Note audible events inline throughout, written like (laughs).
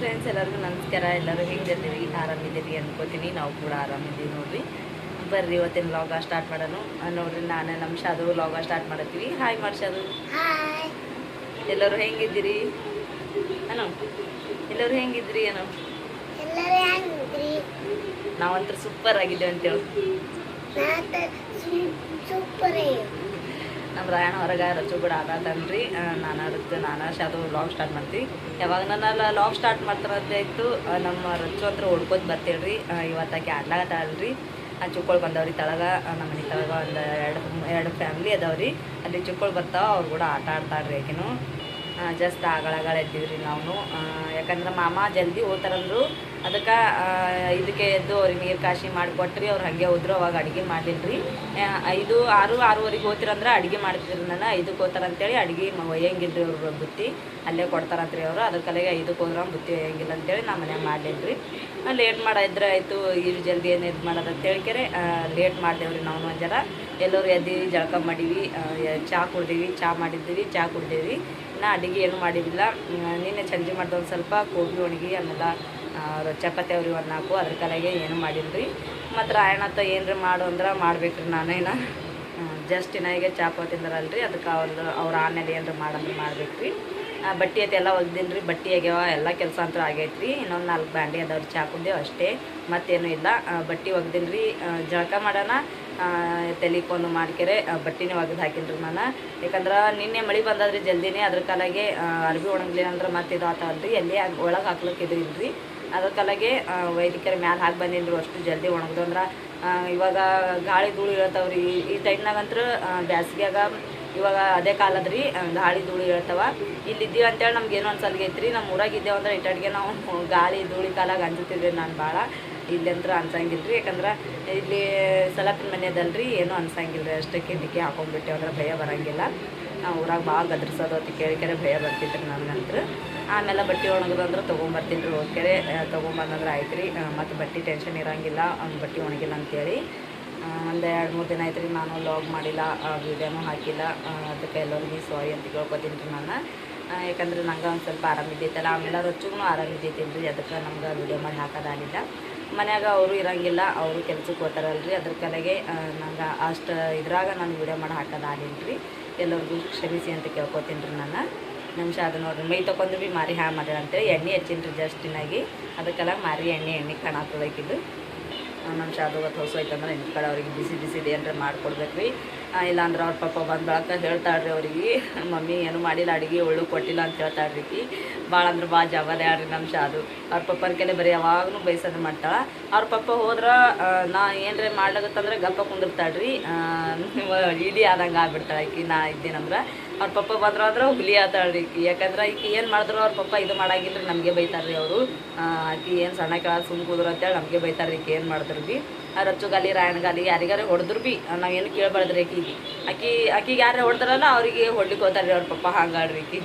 Friends ಎಲ್ಲರಿಗೂ ನಮಸ್ಕಾರ. ಎಲ್ಲರೂ ಹೆಂಗಿದ್ದೀವಿ ಆರಾಮಿದ್ದೀರಿ ಅನ್ಕೋತೀನಿ. ನಾವು ಕೂಡ ಆರಾಮಿದ್ದೀವಿ ನೋಡ್ರಿ. ಬರ್ರಿ ಇವತ್ತಿನ ಲಾಗ ಸ್ಟಾರ್ಟ್ ಮಾಡೋಣ. ನೋಡಿರಿ ನಾನು ನಮ್ಮ ಶಾದು ಲಾಗ ಸ್ಟಾರ್ಟ್ ಮಾಡತ್ತೀವಿ ಹಾಯ್ ಮಾಡ್ಸೋದು ಎಲ್ಲರೂ ಹೆಂಗಿದ್ದೀರಿ? ಅನೋ ಎಲ್ಲರೂ ಹೆಂಗಿದ್ರಿ ಅನೋ? ನಾವಂತೂ ಸೂಪರ್ ಆಗಿದ್ದೇವೆ ಅಂತೇಳಿ ನಮ್ಮ ರಾಯಣ ಹೊರಗೆ ರಜು ಕೂಡ ಆಗತ್ತಲ್ರಿ ನಾನು ಅದಕ್ಕೆ ನಾನು ಅದು ಲಾಂಗ್ ಸ್ಟಾರ್ಟ್ ಮಾಡ್ತೀವಿ. ಯಾವಾಗ ನಾನು ಲಾಗ್ ಸ್ಟಾರ್ಟ್ ಮಾಡ್ತಾರಂತ ಇತ್ತು ನಮ್ಮ ರಚು ಹತ್ರ ಹೊಡ್ಕೋತ ಬರ್ತೇಳ್ರಿ. ಇವತ್ತಾಕೆ ಆಡ್ಲಾಗತ್ತಲ್ರಿ ಆ, ಚುಕ್ಕಳು ಬಂದವ್ರಿ ತಳಗ. ನಮ್ಮ ಮನೆ ತಳಗ ಒಂದು ಎರಡು ಎರಡು ಫ್ಯಾಮ್ಲಿ ಅದಾವ್ರಿ. ಅಲ್ಲಿ ಚುಕ್ಕೊಳ್ ಬರ್ತಾವ, ಅವ್ರು ಕೂಡ ಆಟ ಆಡ್ತಾಳ್ರಿ ಆಕಿನು. ಜಸ್ಟ್ ಆಗಳಾಗಳ ರೀ ನಾವು ಯಾಕಂದ್ರೆ ಮಾಮ ಜಲ್ದಿ ಹೋಗ್ತಾರಂದ್ರು ಅದಕ್ಕೆ ಇದಕ್ಕೆ ಎದ್ದು ಅವ್ರಿಗೆ ನೀರು ಕಾಶಿ ಮಾಡಿಕೊಟ್ರಿ, ಅವ್ರು ಹಾಗೆ ಹೋದ್ರು, ಅವಾಗ ಅಡುಗೆ ಮಾಡಿಲ್ರಿ ಐದು, ಆರು, ಆರೂವರೆಗೆ ಹೋತಿರಂದ್ರೆ ಅಡುಗೆ ಮಾಡ್ತಿದ್ರು ನಾನು ಐದಕ್ಕೆ ಹೋತಾರಂತೇಳಿ ಅಡುಗೆ ಒಯ್ಯಂಗಿಲ್ರಿ ಅವ್ರು ಬುತ್ತಿ. ಅಲ್ಲೇ ಕೊಡ್ತಾರಂತ್ರಿ ಅವರು ಅದ್ರ ಕಲೆಗೆ ಐದಕ್ಕೆ ಹೋದ್ರೆ ಬುತ್ತಿ ಒಯ್ಯಂಗಿಲ್ಲ ಅಂತೇಳಿ ನಾ ಮನ್ಯಾಗ ರೀ ಲೇಟ್ ಮಾಡಿದ್ರೆ ಆಯಿತು ಇರು ಜಲ್ದಿ ಏನು ಇದು ಮಾಡೋದು ಅಂತ ಕೆರೆ ಲೇಟ್ ಮಾಡಿದೆವ್ರಿ ನಾವು ಒಂದು ಜರ ಎಲ್ಲರೂ ಎದ್ದೀವಿ ಜಳಕ ಮಾಡೀವಿ ಚಹಾ ಕುಡ್ದೀವಿ ಚಹಾ ಮಾಡಿದ್ದೀವಿ ಚಹಾ ಕುಡ್ದೇವಿ. ನಾ ಅಡುಗೆ ಏನು ಮಾಡಿದ್ದಿಲ್ಲ ನಿನ್ನೆ ಸಂಜೆ ಮಾಡ್ದೆ ಒಂದು ಸ್ವಲ್ಪ, ಕೋಬಿ ಒಣಗಿ ರ- ಚಪಾತಿ ಅವ್ರಿ ಒಂದು ನಾಲ್ಕು ಅದ್ರ ಕಲೆಗೆ ಏನು ಮಾಡಿಲ್ರಿ. ಮತ್ತು ರಾಯಣತ್ತ ಏನರ ಮಾಡು ಅಂದ್ರೆ ಮಾಡ್ಬೇಕ್ರಿ ನಾನೇನ ಜಸ್ಟ್ ಇನ್ನ ಈಗ ಚಾಪ ತಿಂದ್ರಲ್ರಿ, ಅದಕ್ಕೆ ಅವ್ರದ್ದು ಅವ್ರ ಆಮೇಲೆ ಏನರ ಮಾಡಂದ್ರೆ ಮಾಡ್ಬೇಕ್ರಿ. ರೀ ಬಟ್ಟೆ ಐತೆ ಎಲ್ಲ ರೀ ಬಟ್ಟೆ ಆಗ್ಯಾವ, ಎಲ್ಲ ಕೆಲಸ ಅಂತೂ ಆಗೈತ್ರಿ. ಇನ್ನೊಂದು ನಾಲ್ಕು ಬಾಂಡೆ ಅದಾವ್ರಿ ಚಾ ಕುಂದೇವು ಅಷ್ಟೇ, ಮತ್ತೇನು ಇಲ್ಲ. ಬಟ್ಟೆ ಒಗ್ದಿನ್ರಿ ರೀ ಜಳಕ ಮಾಡೋಣ. ತೆಲಿಕೊಂಡು ಮಾಡ್ಕೆರೆ ಬಟ್ಟೆನೇ ಒಗ್ದು ಹಾಕಿನ್ರಿ ನಾನು ಯಾಕಂದ್ರೆ ನಿನ್ನೆ ಮಳೆ ಬಂದದ್ರಿ ಜಲ್ದಿನೇ, ಅದ್ರ ಕಾಲಾಗೆ ಅರ್ಬಿ ಒಣಗ್ಲಿಲ್ಲ ಅಂದ್ರೆ ಮತ್ತೆ ಇದು ಆತಲ್ರಿ ಎಲ್ಲಿ ಒಳಗೆ ಹಾಕ್ಲಿಕ್ಕೆ ಇದು ಇಲ್ರಿ. ಅದ್ರ ಕಲಾಗೆ ವೈದ್ಯಕರ ಮ್ಯಾಲೆ ಹಾಕಿ ಬಂದಿದ್ರು ಅಷ್ಟು ಜಲ್ದಿ ಒಣಗ್ದು ಅಂದ್ರೆ ಇವಾಗ ಗಾಳಿ ಧೂಳು ಇಳ್ತಾವ್ರಿ ಈ- ಟೈಮ್ನಾಗಂತ್ರ ಬ್ಯಾಸ್ಗ್ಯಾಗ ಇವಾಗ ಅದೇ ಕಾಲದ್ರಿ ಗಾಳಿ ಧೂಳು ಇಳ್ತಾವ ಇಲ್ಲಿ ಇದ್ದೀವಿ ಅಂತೇಳಿ ನಮ್ಗೆ ಏನೋ ಒಂದು ಸಲ್ಗೈತ್ರಿ ನಮ್ಮ ಊರಾಗ ಇದ್ದೇವೆ ಅಂದ್ರೆ ಇಟ್ಟಡಿಗೆ ನಾವು (laughs) ಗಾಳಿ ಧೂಳಿ ಕಾಲಾಗ ಅಂಜುತ್ತಿದ್ವಿ ನಾನು ಭಾಳ ಇಲ್ಲಂದ್ರೆ ಅನ್ಸಂಗಿಲ್ಲ ರೀ ಯಾಕಂದ್ರೆ ಇಲ್ಲಿ ಸಲಪಿನ ಮನೆಯದಲ್ರಿ ಏನೂ ಅನ್ಸಂಗಿಲ್ಲ ರೀ ಅಷ್ಟಕ್ಕೆ ಡಿಕ್ಕಿ ಹಾಕೊಂಡ್ಬಿಟ್ಟೆ ಅಂದ್ರೆ ಭಯ ಬರಂಗಿಲ್ಲ. ನಾವು ಊರಾಗ ಭಾಳ ಗದ್ರಿಸೋದು ಅತಿ ಕೆರೆ ಕೆರೆ ಭಯ ಬರ್ತಿತ್ತು ರೀ ನನಗಂತ್ರ ಆಮೇಲೆ ಬಟ್ಟೆ ಒಣಗೋದಂದ್ರೆ ತೊಗೊಂಬರ್ತೀನಿ ರೀ ಹೋಗ್ಕೆರೆ ತೊಗೊಂಬಂದಂದ್ರೆ ಆಯ್ತು ರೀ ಮತ್ತು ಬಟ್ಟೆ ಟೆನ್ಷನ್ ಇರೋಂಗಿಲ್ಲ, ಅವ್ನು ಬಟ್ಟೆ ಒಣಗಿಲ್ಲ ಅಂತೇಳಿ. ಒಂದು ಎರಡು ಮೂರು ದಿನ ಆಯ್ತು ರೀ ನಾನು ಲಾಗ್ ಮಾಡಿಲ್ಲ ವೀಡಿಯೋನೂ ಹಾಕಿಲ್ಲ. ಅದಕ್ಕೆ ಎಲ್ಲರಿಗೂ ಸಾರಿ ಅಂತ ಕೇಳ್ಕೊತೀನಿ ರೀ ನಾನು. ಯಾಕಂದ್ರೆ ನಂಗೆ ಒಂದು ಸ್ವಲ್ಪ ಆರಾಮಿದ್ದೈತಲ್ಲ ಆಮೇಲೆ ರೊಚ್ಚಿಗೂ ಆರಾಮಿದ್ದೈತೀನಿ ರೀ, ಅದಕ್ಕೆ ನಮ್ಗೆ ವೀಡಿಯೋ ಮಾಡಿ ಹಾಕೋದಾಗಿಲ್ಲ. ಮನ್ಯಾಗ ಅವರು ಇರಂಗಿಲ್ಲ, ಅವರು ಕೆಲ್ಸಕ್ಕೆ ಹೋಗ್ತಾರಲ್ರಿ ಅದ್ರ ಕಲೆಗೆ ನಂಗೆ ಅಷ್ಟು ಇದ್ರಾಗ ನಾನು ವೀಡಿಯೋ ಮಾಡಿ ಹಾಕೋದಾಗಿಲ್ಲ ರೀ ಎಲ್ಲರಿಗೂ ಕ್ಷಮಿಸಿ ಅಂತ ಕೇಳ್ಕೊತೀನಿ ರೀ ನಾನು. ನಿಮಿಷ ಅದು ನೋಡ್ರಿ, ಮೈ ತೊಗೊಂಡು ಭೀ ಮಾರಿ ಹ್ಯಾ ಮಾಡ್ಯಾಳ ಅಂತೇಳಿ ಎಣ್ಣೆ ಹಚ್ಚಿನಿ ರೀ ಜಸ್ಟಿನಾಗಿ ಅದಕ್ಕೆಲ್ಲ ಮಾರಿ ಎಣ್ಣೆ ಎಣ್ಣೆ ಕಾಣತ್ತದಕ್ಕಿದ್ದು ನಮ್ಮ ಶಾದು ಹೊತ್ತು ಹೊಸ ಐತಂದ್ರೆ ನಿಮ್ಮ ಕಡೆ ಅವ್ರಿಗೆ ಬಿಸಿ ಬಿಸಿದು ಏನಾರ ಮಾಡ್ಕೊಡ್ಬೇಕು ರೀ ಇಲ್ಲಾಂದ್ರೆ ಅವ್ರ ಪಾಪ ಬಂದ ಬಳಕ ಹೇಳ್ತಾಳ್ರಿ ಅವ್ರಿಗೆ. ಮಮ್ಮಿ ಏನು ಮಾಡಿಲ್ಲ, ಅಡುಗೆ ಒಳ್ಳು ಕೊಟ್ಟಿಲ್ಲ ಅಂತ ಹೇಳ್ತಾಳ್ರಿ ಭಾಳ ಅಂದ್ರೆ ಭಾಳ ಜವಾಬ್ದಾರಿ ನಮ್ಮ ಶಾದು ಅವ್ರ ಪಪ್ಪನ ಕೆಲೆ ಬರೀ ಯಾವಾಗಲೂ ಬೈಸೋದು ಮಾಡ್ತಾಳೆ. ಅವ್ರ ಪಪ್ಪ ಹೋದ್ರೆ ನಾ ಏನರ ಮಾಡ್ಲಾಗತ್ತಂದ್ರೆ ಗಪ್ಪ ಕುಂದಿರ್ತಾಳ್ರಿ. ಇಡೀ ಆದಂಗೆ ಆಗ್ಬಿಡ್ತಾಳೆ ಈಕಿ, ನಾ ಇದ್ದೀನಂದ್ರೆ ಅವ್ರ ಪಪ್ಪ ಬಂದ್ರೆ ಅಂದ್ರೆ ಹುಲಿ ಆತಾಳ್ರಿ ಈಕಿ. ಯಾಕಂದ್ರೆ ಈಕಿ ಏನು ಮಾಡಿದ್ರು ಅವ್ರ ಪಪ್ಪ ಇದು ಮಾಡಾಗಿಲ್ರಿ, ನಮಗೆ ಬೈತಾರ್ರಿ ಅವರು. ಆಕಿ ಏನು ಸಣ್ಣ ಕೆಳ ಸುಮ್ ಕೂದ್ರು ಅಂತೇಳಿ ನಮಗೆ ಬೈತಾರ್ರಿ ಈಕಿ ಏನು ಮಾಡಿದ್ರು ಭೀ ಆ ರಚ್ಚುಗಾಲಿ ರಾಯಣಗಾಲಿ ಯಾರಿಗಾರ ಹೊಡೆದ್ರು ಭೀ ನಾವೇನು ಕೇಳ್ಬಾರ್ದ್ರಿ ಆಕಿಗೆ. ಆಕಿ, ಆಕಿಗೆ ಯಾರು ಹೊಡೆದ್ರಲ್ಲ ಅವರಿಗೆ ಹೊಡ್ಲಿಕ್ಕೆ ಹೋತಾರ್ರಿ ಅವ್ರ ಪಪ್ಪ ಆಡ್ರಿ ಆಕಿ.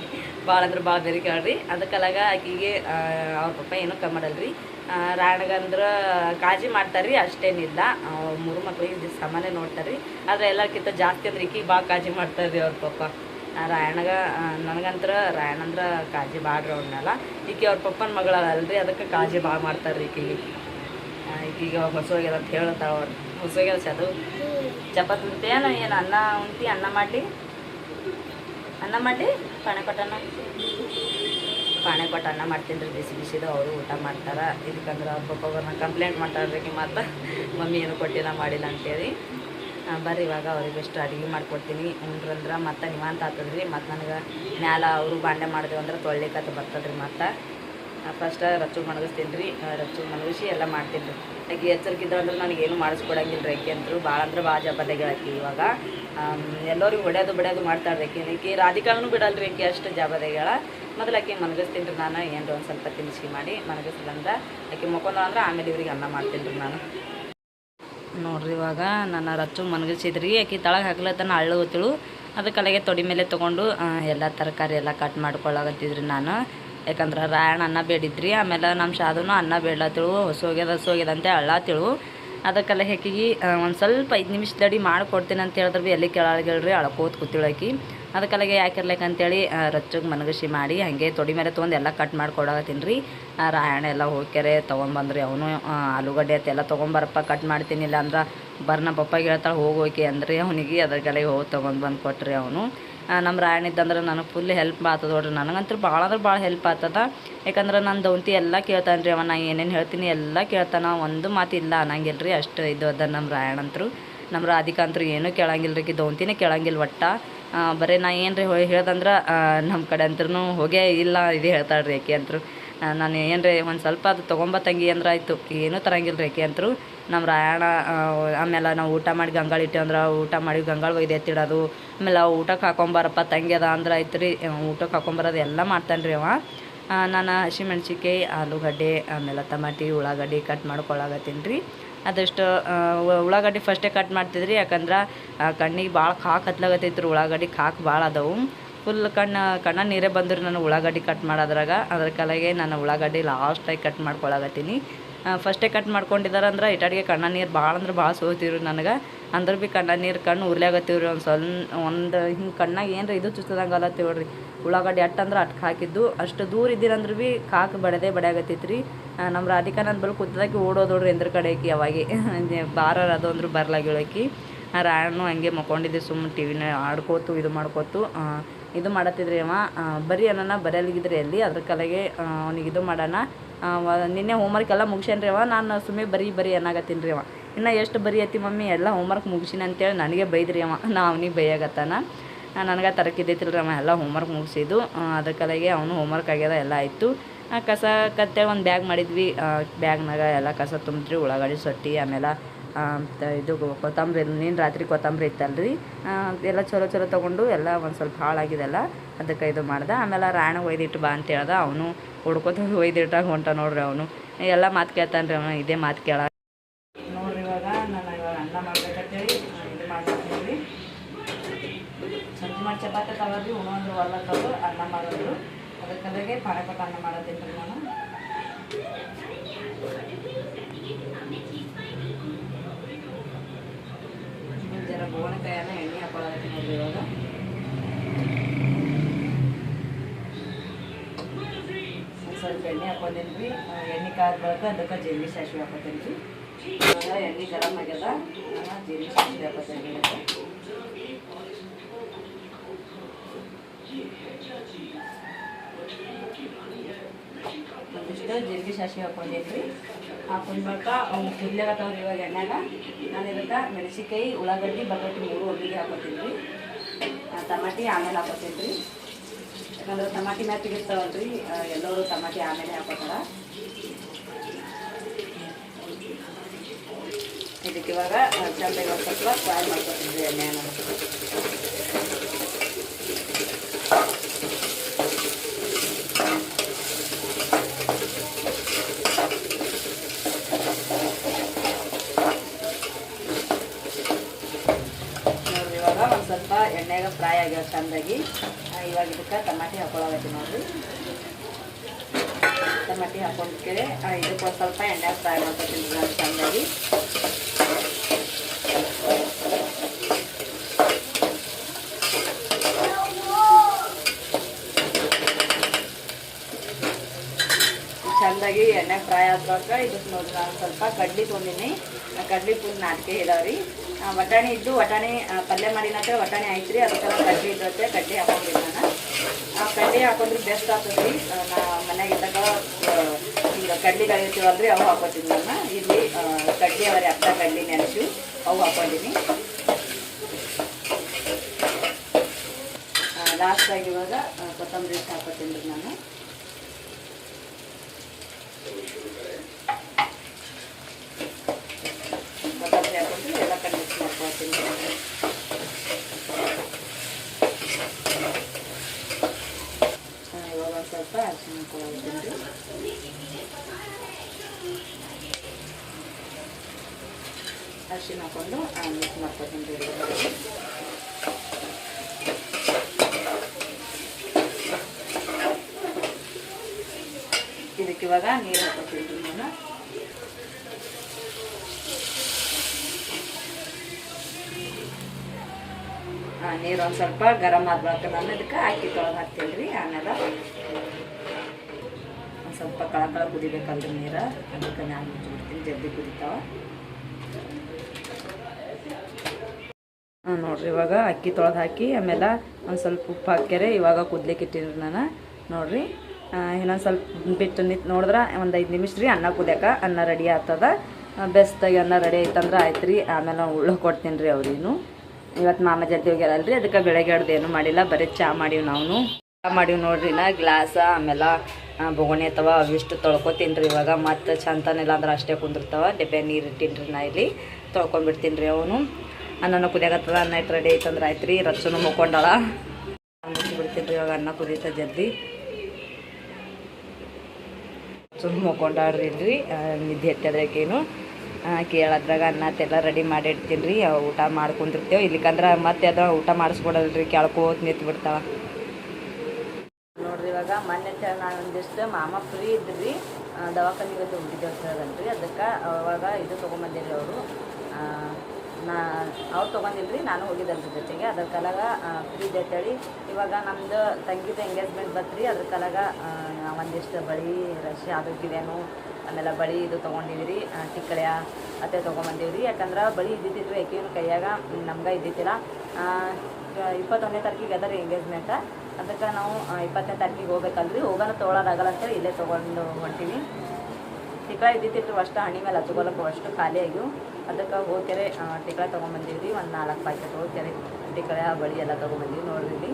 ಭಾಳ ಅಂದ್ರೆ ಭಾಳ ಬೇರೆ ಕೇಳ್ರಿ. ಅದಕ್ಕಲಾಗ ಆಕಿಗೆ ಅವ್ರ ಪಪ್ಪ ಏನೂ ಕಮ್ಮಿ ಮಾಡಲ್ರಿ. ರಾಯಣಗಂದ್ರೆ ಕಾಳಜಿ ಮಾಡ್ತಾರ್ರಿ, ಅಷ್ಟೇನಿಲ್ಲ. ಅವ್ರ್ ಮೂರು ಮಕ್ಳಿಗೆ ಸಾಮಾನ್ಯ ನೋಡ್ತಾರೆ ರೀ ಆದರೆ ಎಲ್ಲಕ್ಕಿಂತ ಜಾಸ್ತಿ ಅಂದ್ರೆ ಈಕಿಗೆ ಭಾಳ ಕಾಳಜಿ ಮಾಡ್ತಾರ್ರಿ ಅವ್ರ ಪಪ್ಪ. ರಾಯಣಗ ನನಗಂತ್ರ ರಾಯಣಂದ್ರ ಕಾಜಿ ಕಾಳಜಿ ರೀ ಅವ್ರನ್ನೆಲ್ಲ. ಈಕೆ ಅವ್ರ ಪಪ್ಪನ ಮಗಳಲ್ರಿ ಅದಕ್ಕೆ ಕಾಳಜಿ ಭಾಳ ಮಾಡ್ತಾರೆ ರೀ ಈಕಿಗೆ. ಆ, ಈಕೀಗ ಹೊಸ ಹೋಗ್ಯದ ಅಂತ ಹೇಳ್ತಾವ ಅವ್ರು. ಹೊಸ ಹೋಗ್ಯದ ಚದು ಚಪಾತಿ ಉಂಟೇನು ಏನು ಅನ್ನ ಉಂಟಿ ಅನ್ನ ಮಾಡಲಿ? ಅನ್ನ ಮಾಡಲಿ? ಪಾಣೆ ಕೊಟ್ಟನ್ನ ಪಾಣೆ ಕೊಟ್ಟು ಅನ್ನ ಮಾಡ್ತೀನಿ ಬಿಸಿ ಬಿಸಿದು ಅವರು ಊಟ ಮಾಡ್ತಾರೆ. ಇದಕ್ಕಂದ್ರೆ ಅವ್ರನ್ನ ಕಂಪ್ಲೇಂಟ್ ಮಾಡ್ತಾರೆ ಮತ್ತೆ ಮಮ್ಮಿ ಏನು ಕೊಟ್ಟಿಲ್ಲ ಮಾಡಿಲ್ಲ ಅಂತೇಳಿ. ಬರ್ರಿ ಇವಾಗ ಅವ್ರಿಗೆ ಎಷ್ಟು ಅಡುಗೆ ಮಾಡ್ಕೊಡ್ತೀನಿ. ಉಂಡ್ರಂದ್ರೆ ಮತ್ತೆ ನಿವಾಂತ ಆಗ್ತದ್ರಿ. ಮತ್ತು ನನಗೆ ಮ್ಯಾಲ ಅವರು ಬಾಂಡೆ ಮಾಡಿದೆವು ಅಂದ್ರೆ ತೊಳ್ಲಿಕ್ಕತ್ತು ಬರ್ತದ್ರಿ ಮತ್ತು. ಫಸ್ಟ್ ರಚ್ಚು ಮಣಗಿಸ್ತೀನಿ ರೀ. ರಚ್ಚು ಮಣಗಿಸಿ ಎಲ್ಲ ಮಾಡ್ತೀನಿ ರೀ. ಆಕೆ ಎಚ್ಚರಿಕಿದ್ರೆ ಅಂದ್ರೆ ನನಗೇನು ಮಾಡಿಸ್ಕೊಡಂಗಿಲ್ಲ ರೀ ಆಕೆ ಅಂದ್ರು ಭಾಳ ಅಂದ್ರೆ ಭಾಳ ಆಕಿ ಇವಾಗ. ಎಲ್ಲರಿಗೂ ಹೊಡ್ಯೋದು ಬಿಡೋದು ಮಾಡ್ತಾಳೆ ರೀ ಆಕೆ ರಾಧಿಕಾನು ಬಿಡಲ್ಲ ರೀ ಆಕೆ ಅಷ್ಟು ಜಬದಗಳ ಮೊದಲು ಆಕೆ ಮನಗಿಸ್ತೀನಿ ರೀ ನಾನು ಏನು ಒಂದು ಸ್ವಲ್ಪ ತಿನ್ನಿಸಿ ಮಾಡಿ ಮನಗಿಸಿಲ್ಲಂದ್ರೆ ಆಕೆ ಮುಖಂದ ಅಂದ್ರೆ ಆಮೇಲೆ ಇವ್ರಿಗೆ ಅನ್ನ ಮಾಡ್ತೀನಿ ರೀ ನಾನು. ನೋಡ್ರಿ ಇವಾಗ ನನ್ನ ರಚ್ಚು ಮನಗಿಸಿದ್ರಿ ಆಕೆ ತಳಗೆ ಹಾಕ್ಲತ್ತನ ಅಳ್ಳು ಅದಕ್ಕೆ ಅಲ್ಲಿಗೆ ತೊಡಿ ಮೇಲೆ ತೊಗೊಂಡು ಎಲ್ಲ ತರಕಾರಿ ಎಲ್ಲ ಕಟ್ ಮಾಡ್ಕೊಳ್ಳಾಗತ್ತಿದ್ರಿ ನಾನು. ಯಾಕಂದ್ರೆ ರಾಯಣ್ಣ ಅನ್ನ ಬೇಡಿದ್ರಿ, ಆಮೇಲೆ ನಮ್ಮ ಶಾದೂ ಅನ್ನ ಬೇಡ್ಲತ್ತಿಳು ಹೊಸೋಗ್ಯದ ಹೊಸೋಗ್ಯದ ಅಂತ ಅಳ್ಳಾತಿಳು. ಅದಕ್ಕೆಲ್ಲ ಹೆಕ್ಕಿಗೆ ಒಂದು ಸ್ವಲ್ಪ ಐದು ನಿಮಿಷ ತಡಿ ಮಾಡಿಕೊಡ್ತೀನಿ ಅಂತ ಹೇಳಿದ್ರೆ ಬಿ ಎಲ್ಲಿ ಕೇಳಾಳ್ಗಳ್ರಿ ಅಳ್ಕೋತ ಕೂತಿಳಕಿ. ಅದಕ್ಕಲ್ಲಿಗೆ ಯಾಕಿರ್ಲಿಕ್ಕೆ ಅಂತೇಳಿ ರಚ್ಚಗೆ ಮನಗಸಿ ಮಾಡಿ ಹಾಗೆ ತೊಡಿ ಮೇಲೆ ತೊಗೊಂಡು ಎಲ್ಲ ಕಟ್ ಮಾಡಿ ಕೊಡಾಕತ್ತೀನಿ ರೀ ರಾಯಣ ಎಲ್ಲ ಹೋಗ್ಯಾರೆ, ತೊಗೊಂಬಂದ್ರಿ. ಅವನು ಆಲೂಗಡ್ಡೆ ಅತ್ತೆ ಎಲ್ಲ ತೊಗೊಂಬರಪ್ಪ ಕಟ್ ಮಾಡ್ತೀನಿ. ಇಲ್ಲ ಅಂದ್ರೆ ಬರ್ನ ಪಪ್ಪಾಗೆ ಹೇಳ್ತಾಳೆ, ಹೋಗಿ ಹೋಗಿ ಅಂದ್ರಿ. ಅವನಿಗೆ ಅದ್ರ ಕಡೆಗೆ ಹೋಗಿ ತೊಗೊಂಡು ಬಂದು ಕೊಟ್ರಿ ಅವನು. ನಮ್ಮ ರಾಯಣ ಇದ್ದಂದ್ರೆ ನನಗೆ ಫುಲ್ ಹೆಲ್ಪ್ ಆಗ್ತದೆ ನೋಡ್ರಿ. ನನಗಂತೂ ಭಾಳ ಅಂದ್ರೆ ಭಾಳ ಹೆಲ್ಪ್ ಆಗ್ತದ ಯಾಕಂದ್ರೆ ನನ್ನ ದೌಂತಿ ಎಲ್ಲ ಕೇಳ್ತಾನೆ ರೀ ಅವ ನಾ ಏನೇನು ಹೇಳ್ತೀನಿ ಎಲ್ಲ ಕೇಳ್ತಾನ. ಒಂದು ಮಾತು ಇಲ್ಲ ಅನ್ನಂಗಿಲ್ಲ ರೀ. ಅಷ್ಟು ಇದು ಅದ ನಮ್ಮ ರಾಯಣ ಅಂತರು. ನಮ್ಮ ರಾಧಿಕಾ ಅಂತರು ಏನೂ ಕೇಳಂಗಿಲ್ಲ ರೀ ದೌಂತಿನೇ ಕೇಳಂಗಿಲ್ಲ ಒಟ್ಟ. ಬರೀ ನಾ ಏನು ರೀ ಹೇಳ್ದಂದ್ರೆ ನಮ್ಮ ಕಡೆ ಅಂತೂ ಹೋಗೇ ಇಲ್ಲ, ಇದು ಹೇಳ್ತಾಳೆ ರೀ ಆಕೆ ಅಂತರು. ನಾನು ಏನು ರೀ ಒಂದು ಸ್ವಲ್ಪ ಅದು ತೊಗೊಂಬ ತಂಗಿ ಅಂದ್ರೆ ಆಯಿತು, ಏನೂ ತರಂಗಿಲ್ಲ ರೀ ಆಕೆ ಅಂತರು. ನಮ್ಮ ರಾಯಣ ಆಮೇಲೆ ನಾವು ಊಟ ಮಾಡಿ ಗಂಗಾಳ ಇಟ್ಟೆ ಅಂದ್ರೆ ಊಟ ಮಾಡಿ ಗಂಗಾಳ ಒಯ್ದು ಎತ್ತಿಡೋದು. ಆಮೇಲೆ ಊಟಕ್ಕೆ ಹಾಕೊಂಬಾರಪ್ಪ ತಂಗಿ ಅದ ಅಂದ್ರೆ ಆಯ್ತು ರೀ ಊಟಕ್ಕೆ ಹಾಕೊಂಬರೋದು ಎಲ್ಲ ಮಾಡ್ತಾನೆ ರೀ ಅವ ನಾನು ಹಸಿಮೆಣ್ಸಿಕಾಯಿ ಆಲೂಗಡ್ಡೆ ಆಮೇಲೆ ಟಮಾಟಿ, ಉಳ್ಳಾಗಡ್ಡೆ ಕಟ್ ಮಾಡ್ಕೊಳಗತ್ತೀನಿ ರೀ. ಅದಷ್ಟು ಉಳ್ಳಾಗಡ್ಡಿ ಫಸ್ಟೇ ಕಟ್ ಮಾಡ್ತಿದ್ರಿ, ಯಾಕಂದ್ರೆ ಕಣ್ಣಿಗೆ ಭಾಳ ಕಾಕ್ ಹತ್ಲಾಗತ್ತೈತ್ರಿ, ಉಳ್ಳಾಗಡ್ಡಿ ಕಾಕ್ ಭಾಳ ಅದಾವು. ಫುಲ್ ಕಣ್ಣು, ಕಣ್ಣ ನೀರೇ ಬಂದ್ರೆ, ನಾನು ಉಳ್ಳಾಗಡ್ಡಿ ಕಟ್ ಮಾಡೋದ್ರಾಗ. ಅದ್ರ ಕಲೆಗೆ ನಾನು ಉಳ್ಳಾಗಡ್ಡಿ ಲಾಸ್ಟಾಗಿ ಕಟ್ ಮಾಡ್ಕೊಳಗತ್ತೀನಿ ಫಸ್ಟೇ ಕಟ್ ಮಾಡ್ಕೊಂಡಿದ್ದಾರೆ ಅಂದ್ರೆ ಇಟಾಡಿಗೆ ಕಣ್ಣ ನೀರು ಭಾಳ ಅಂದ್ರೆ ಭಾಳ ಸೋತಿವ್ರಿ ನನಗೆ. ಅಂದ್ರೆ ಭೀ ಕಣ್ಣ ನೀರು ಕಣ್ಣು ಉರ್ಲಾಗತ್ತೀವ್ರಿ ಒಂದು ಸ್ವಲ್ಪ ಒಂದು ಹಿಂಗೆ ಕಣ್ಣಾಗ ಏನರ ಇದು ಚುಚ್ಚದಂಗೆ ಅಲ್ಲತ್ತೀವ್ರಿ ಉಳ್ಳಾಗಡ್ಡಿ ಅಟ್ ಅಂದ್ರೆ ಅಟ್ಕೆ ಹಾಕಿದ್ದು. ಅಷ್ಟು ದೂರ ಇದ್ದೀರಂದ್ರೆ ಭೀ ಕಾಕು ಬಡದೇ ಬಡಿಯಾಗತ್ತೈತಿ ರೀ ನಮ್ಮ ರಾಧಿಕಾ ನನ್ನ ಬಳಿ ಕೂತದಾಕಿ ಓಡೋದೋಡ್ರಿ ಎಂದ್ರ ಕಡೆಕಿ ಅವಾಗೆ. (laughs) ಬಾರ ಅದು ಅಂದ್ರೆ ಬರ್ಲಾಗಿಳಕಿ. ರಾಯಣ್ಣು ಹಂಗೆ ಮಕ್ಕೊಂಡಿದ್ದೆ ಸುಮ್ಮನೆ ಟಿ ವಿನ ಆಡ್ಕೋತು, ಇದು ಮಾಡ್ಕೋತು. ಇದು ಮಾಡತ್ತಿದ್ರಿ ಅವ. ಬರೀ ಅನ್ನ ಬರೆಯಲಿಗಿದ್ರಿ ಅಲ್ಲಿ ಅದ್ರ ಕಲೆಗೆ ಅವ್ನಿಗೆ ಇದು ಮಾಡೋಣ. ನಿನ್ನೆ ಹೋಮ್ವರ್ಕ್ ಎಲ್ಲ ಮುಗಿಸ್ಯಾನ್ರಿ ಅವ ನಾನು ಸುಮ್ಮನೆ ಬರೀ ಬರೀ ಅನ್ನಾಗತ್ತೀನಿ ರೀ ಅವ ಇನ್ನು ಎಷ್ಟು ಬರೀ ಐತಿ ಮಮ್ಮಿ, ಎಲ್ಲ ಹೋಮ್ವರ್ಕ್ ಮುಗಿಸಿನ ಅಂತೇಳಿ ನನಗೆ ಬೈದ್ರಿ ಅವ ನಾ ಅವನಿಗೆ ಬೈಯಾಗತ್ತಾನ ನನಗೆ ತರಕಿದ್ದೈತಿಲ್ರಿ ಅವ ಎಲ್ಲ ಹೋಮ್ವರ್ಕ್ ಮುಗಿಸಿದ್ದು. ಅದ್ರ ಕಲೆಗೆ ಅವನು ಹೋಮ್ವರ್ಕ್ ಆಗ್ಯದ, ಎಲ್ಲ ಆಯಿತು. ಕಸ ಕತ್ತೆ ಒಂದು ಬ್ಯಾಗ್ ಮಾಡಿದ್ವಿ. ಬ್ಯಾಗ್ನಾಗ ಎಲ್ಲ ಕಸ ತುಂಬಿದ್ರಿ ಉಳ್ಳಾಗಡ್ಡಿ, ಸೊಟ್ಟಿ, ಆಮೇಲೆ ಇದು ಕೊತ್ತಂಬರಿ ನೀನು ರಾತ್ರಿ ಕೊತ್ತಂಬರಿ ಇತ್ತಲ್ರಿ? ಎಲ್ಲ ಚಲೋ ಚಲೋ ತೊಗೊಂಡು ಎಲ್ಲ ಒಂದು ಸ್ವಲ್ಪ ಹಾಳಾಗಿದೆಲ್ಲ ಅದಕ್ಕೆ ಇದು ಮಾಡ್ದೆ. ಆಮೇಲೆ ರಾಯಣ ಒಯ್ದಿಟ್ಟು ಬಾ ಅಂತ ಹೇಳ್ದ. ಅವನು ಹುಡ್ಕೋತ (laughs) ಒಯ್ದಿಟ್ಟಾಗ ಹೊಂಟ ನೋಡ್ರಿ ಅವನು. ಎಲ್ಲ ಮಾತು ಕೇಳ್ತಾನೆ ರೀ ಅವನು. ಇದೇ ಮಾತು ಕೇಳ. ನೋಡ್ರಿ ಇವಾಗ ನಾನು ಇವಾಗ ಅನ್ನ ಮಾಡ್ಬೇಕಂತೇಳಿ ಇದು ಮಾಡ್ತೀನಿ ತಗೋ, ಅನ್ನ ಮಾಡೋದು ಅದಕ್ಕೆ ಪಾನ ಕೊಟ್ಟು ಅನ್ನ ಮಾಡತ್ತೀನಿ ನಾನು. ಇದು ಜರ ಬೋಣಕಾಯನ್ನ ಎಣ್ಣೆ ಹಾಕೊಳ್ಳೋದಕ್ಕೆ ನೋಡ್ರಿ ಇವಾಗ ಒಂದ್ ಸ್ವಲ್ಪ ಎಣ್ಣೆ ಹಾಕೊಂಡೇನಿ ರೀ ಎಣ್ಣೆ ಕಾದ ಬಳಿಕ ಅದಕ್ಕೆ ಜೀರಿಗೆ ಸಾಸಿವೆ ಹಾಕೋತೀನಿ ರೀ ಇವಾಗ ಎಣ್ಣೆ ಗರಂ ಆಗ್ಯದ ನಾನು ಜೀರಿಗೆ ಸಾಸಿವೆ ಹಾಕೋತೀನಿ ಇದಕ್ಕೆ ಒಂದಿಷ್ಟು ಜೀರಿಗೆ ಸಾಸಿವೆ ಹಾಕೊಂಡೇನಿ ರೀ ಹಾಕೊಂಡ್ ಬಳಿಕ ಅವ್ನು ಕುದ್ಲಾಗತ್ತವ್ರಿ ಇವಾಗ ಎಣ್ಣೆಗ ನಾನು ಇದಕ್ಕೆ ಮೆಣಸಿನ್ಕಾಯಿ ಉಳ್ಳಾಗಡ್ಡಿ ಬಟಾಟಿ ಮೂರು ಒಗ್ಗಿಗೆ ಹಾಕೋತೀನಿ ರೀ ಟಮಾಟಿ ಆಮೇಲೆ ಹಾಕೋತೀನಿ ರೀ ಯಾಕಂದ್ರೆ ಟಮಾಟಿ ಮ್ಯಾಪಿಗೆ ಇರ್ತಾವಲ್ರಿ ಆ, ಎಲ್ಲರೂ ಟಮಾಟಿ ಆಮೇಲೆ ಹಾಕೋತಾರ ಇದಕ್ಕೆ ಇವಾಗ ಚಂದ ಇವಾಗ ಸ್ವಲ್ಪ ಫ್ರೈ ಮಾಡ್ಕೊತೀನಿ ರೀ ಎಣ್ಣೆನ ನೋಡ್ರಿ ಇವಾಗ ಒಂದು ಸ್ವಲ್ಪ ಫ್ರೈ ಆಗ್ಯಾವ ಚಂದಾಗಿ. ಇವಾಗ ಇದಕ್ಕೆ ಟಮಾಟಿ ಹಾಕೊಳ್ಳೋಗತ್ತಿ ನೋಡ್ರಿ. ಟಮಾಟಿ ಹಾಕೊಂಡ್ಕೇಳಿ ಇದಕ್ಕೆ ಒಂದು ಸ್ವಲ್ಪ ಎಣ್ಣೆ ಫ್ರೈ ಮಾಡ್ಕೊತೀನಿ ಚಂದಾಗಿ. ಚಂದಾಗಿ ಎಣ್ಣೆ ಫ್ರೈ ಆದ್ರಾಗ ಇದಕ್ಕೆ ನೋಡ್ರಿ ನಾನು ಸ್ವಲ್ಪ ಕಡ್ಲಿ ಆ ಕಡ್ಲಿ ಫುಲ್ ನಾಟಿಕೆ ಇದಾವ್ರಿ. ಆ, ವಟಾಣಿ ಇದ್ದು ವಟಾಣಿ ಪಲ್ಯ ಮಾಡಿನಂತೆ ವಟಾಣಿ ಐತ್ರಿ ಅದಕ್ಕೆ ಕಡ್ಲಿ ಇದ್ದತ್ತೆ ಕಡ್ಲಿ ಹಾಕೊಂಡಿದ್ದೆ ನಾನು. ಆ ಕಡ್ಲಿ ಹಾಕೊಂಡ್ರೆ ಬೆಸ್ಟ್ ಆಗ್ತದ್ರಿ. ರೀ ನಾ ಮನ್ಯಾಗ ಇದ್ದಾಗ ಈಗ ಕಡ್ಲಿ ಕಳಿತೀವಲ್ರಿ ಅವು ಹಾಕೋತೀನಿ ನಾನು. ಇಲ್ಲಿ ಕಡ್ಲಿ ಅವರಿ ಅರ್ಧ ಕಡ್ಲಿ ನೆನೆಸಿ, ಅವು ಹಾಕೊಂಡಿನಿ. ಲಾಸ್ಟಾಗಿ ಇವಾಗ ಕೊತ್ತಂಬರಿ ಹಾಕೋತೀನಿ ರೀ ನಾನು ಕೊತ್ತಂಬರಿ ಹಾಕೊಂಡು ಎಲ್ಲ ಕಡೆ ಮಾಡ್ಕೊಳ್ತೀನಿ ಆ, ಇವಾಗ ಸ್ವಲ್ಪ ಅರಿಶಿನ ಹಾಕೊಳ್ತೀನಿ ಅರಿಶಿನ ಹಾಕೊಂಡು ಮಿಕ್ಸ್ ಮಾಡ್ಕೊತೀನಿ ರೀ ಇದಕ್ಕೆ ಇವಾಗ ನೀರು ಹಾಕೋತೀನಿ ನಾನು ನೀರು ಒಂದು ಸ್ವಲ್ಪ ಗರಂ ಆದ ಬಳಕ ನಾನು ಅದಕ್ಕೆ ಅಕ್ಕಿ ತೊಳೆದು ಹಾಕ್ತೀನಿ ರೀ, ಆಮೇಲೆ ಒಂದು ಸ್ವಲ್ಪ ಕಳ ಕಳ ಕುದಿಬೇಕಲ್ರಿ ನೀರು. ಅದಕ್ಕೆ ನಾನು ಮುಚ್ಚಿಬಿಡ್ತೀನಿ ಜಲ್ದಿ ಕುದಿತಾವ. ಹಾಂ, ನೋಡ್ರಿ, ಇವಾಗ ಅಕ್ಕಿ ತೊಳೆದು ಹಾಕಿ, ಆಮೇಲೆ ಒಂದು ಸ್ವಲ್ಪ ಉಪ್ಪು ಹಾಕ್ಯಾರೆ, ಇವಾಗ ಕುದ್ಲಿಕ್ಕೆ ಇಟ್ಟಿನಿ ನಾನು. ನೋಡ್ರಿ ಇನ್ನೊಂದು ಸ್ವಲ್ಪ ಬಿಟ್ಟು ನಿಂತು, ನೋಡಿದ್ರೆ ಒಂದು ಐದು ನಿಮಿಷ ರೀ ಅನ್ನ ಕುದ್ಯಾಕ, ಅನ್ನ ರೆಡಿ ಆಗ್ತದ. ಬೆಸ್ತಾಗಿ ಅನ್ನ ರೆಡಿ ಆಯ್ತಂದ್ರೆ ಆಯ್ತು ರೀ, ಆಮೇಲೆ ಉಳ್ಳ ಕೊಡ್ತೀನಿ ರೀ ಅವ್ರಿಗೂ ಇವತ್ತು ಮಾಮ ಜಲ್ದಿ ಹೋಗ್ಯಾರಲ್ರಿ, ಅದಕ್ಕೆ ಬೆಳಗ್ಗೆ ಹಿಡ್ದು ಏನೂ ಮಾಡಿಲ್ಲ, ಬರೀ ಚಾ ಮಾಡೀವಿ ನಾವು ಚಹಾ ಮಾಡೀವಿ ನೋಡ್ರಿ ನಾ ಗ್ಲಾಸ, ಆಮೇಲೆ ಬೊಗಣಿ ಅಥವಾ ಅವಿಷ್ಟು ತೊಳ್ಕೊತೀನಿ ರೀ ಇವಾಗ. ಮತ್ತು ಚಂತನಿಲ್ಲ ಅಂದ್ರೆ ಅಷ್ಟೇ ಕುಂದಿರ್ತಾವ ಡಬ್ಬೆ ನೀರು ಇಟ್ಟಿನಿ ರೀ ನಾ ಇಲ್ಲಿ. ತೊಳ್ಕೊಂಡ್ಬಿಡ್ತೀನಿ ರೀ ಅವನು. ಅನ್ನನ ಕುದಿಯಾಗತ್ತದ ಅನ್ನ ಇಟ್ಟು ರೆಡಿ ಐತಂದ್ರೆ ಆಯ್ತು ರೀ ರಚ್ಚನು ಮುಕ್ಕೊಂಡಾಳ. ಮುಚ್ಚಿಬಿಡ್ತೀನಿ ರೀ ಇವಾಗ ಅನ್ನ ಕುದೀತ ಜಲ್ದಿ. ಮುಕ್ಕೊಂಡಾಳ್ರಿ ಇಲ್ರಿ ನಿದ್ದೆ ಎತ್ತದ್ರಕೇನು ಕೇಳದ್ರಾಗ ಅನ್ನ ತೆಲ್ಲ ರೆಡಿ ಮಾಡಿ ಇಡ್ತೀನಿ ರೀ ಊಟ ಮಾಡ್ಕೊಂಡಿರ್ತೇವೆ. ಇಲ್ಲಿಕಂದ್ರೆ ಮತ್ತೆ ಅದ ಊಟ ಮಾಡಿಸ್ಕೊಡಲ್ರಿ, ಕೇಳ್ಕೋತ್ ನಿಂತು ಬಿಡ್ತಾವ ನೋಡ್ರಿ ಇವಾಗ ಮೊನ್ನೆ ನಾನು ಒಂದಿಷ್ಟು ಮಾಮ ಫ್ರೀ ಇದ್ರಿ ದವಾಖಾನಿಗೆ ಇವತ್ತು ಸರ್ ಅದಕ್ಕೆ ಅವಾಗ ಇದು ತೊಗೊಂಬಂದಿರಿ ಅವರು. ನಾ, ಅವ್ರು ತೊಗೊಂಡಿಲ್ರಿ, ನಾನು ಹೋಗಿದ್ದಲ್ರಿ ಜೊತೆಗೆ. ಅದ್ರ ಕಲಾಗ ಫ್ರೀ ಇದೆ ಅಂತೇಳಿ ಇವಾಗ ನಮ್ಮದು ತಂಗಿದ ಎಂಗೇಜ್ಮೆಂಟ್ ಬತ್ರಿ. ಅದ್ರ ಕಲಾಗ ಒಂದಿಷ್ಟು ಬಳಿ ರಶ್ ಆದಕ್ಕಿದೇನು ಆಮೇಲೆ ಬಳಿ ಇದು ತೊಗೊಂಡಿದ್ರಿ ಟಿಕ್ಕಳೆಯ ಅತ್ತೆ ತೊಗೊಂಬಂದಿವ್ರಿ ಯಾಕಂದ್ರೆ ಬಳಿ ಇದ್ದಿದ್ದಿಲ್ರಿ ಯಾಕೇನು ಕೈಯಾಗ ನಮ್ಗೆ ಇದ್ದಿದ್ದಿಲ್ಲ. ಇಪ್ಪತ್ತೊಂದನೇ ತಾರೀಕಿಗೆ ಅದ ರೀ ಎಂಗೇಜ್ಮೆಂಟ ಅದಕ್ಕೆ ನಾವು ಇಪ್ಪತ್ತನೇ ತಾರೀಕಿಗೆ ಹೋಗ್ಬೇಕಲ್ರಿ. ಹೋಗೋಣ ತೊಗೊಳೋದಾಗಲ್ಲ ಅಂತ ಇಲ್ಲೇ ತೊಗೊಂಡು ಹೊಂಟೀವಿ. ಟಿಕಳ ಇದ್ದಿತ್ತು ಅಷ್ಟು, ಹಣಿ ಮೇಲೆ ಹಚ್ಕೊಳಕ್ಕೆ ಅಷ್ಟು ಖಾಲಿ ಆಗಿವು ಅದಕ್ಕೆ ಹೋಗ್ಯಾರೆ ಟಿಕಳ ತೊಗೊಂಬಂದಿವ್ರಿ ಒಂದು ನಾಲ್ಕು ಪ್ಯಾಕೆಟ್ ಹೋಗ್ಯಾರೆ ಟಿಕಳ ಬಳಿ ಎಲ್ಲ ತೊಗೊಂಬಂದಿವಿ ನೋಡ್ರಿ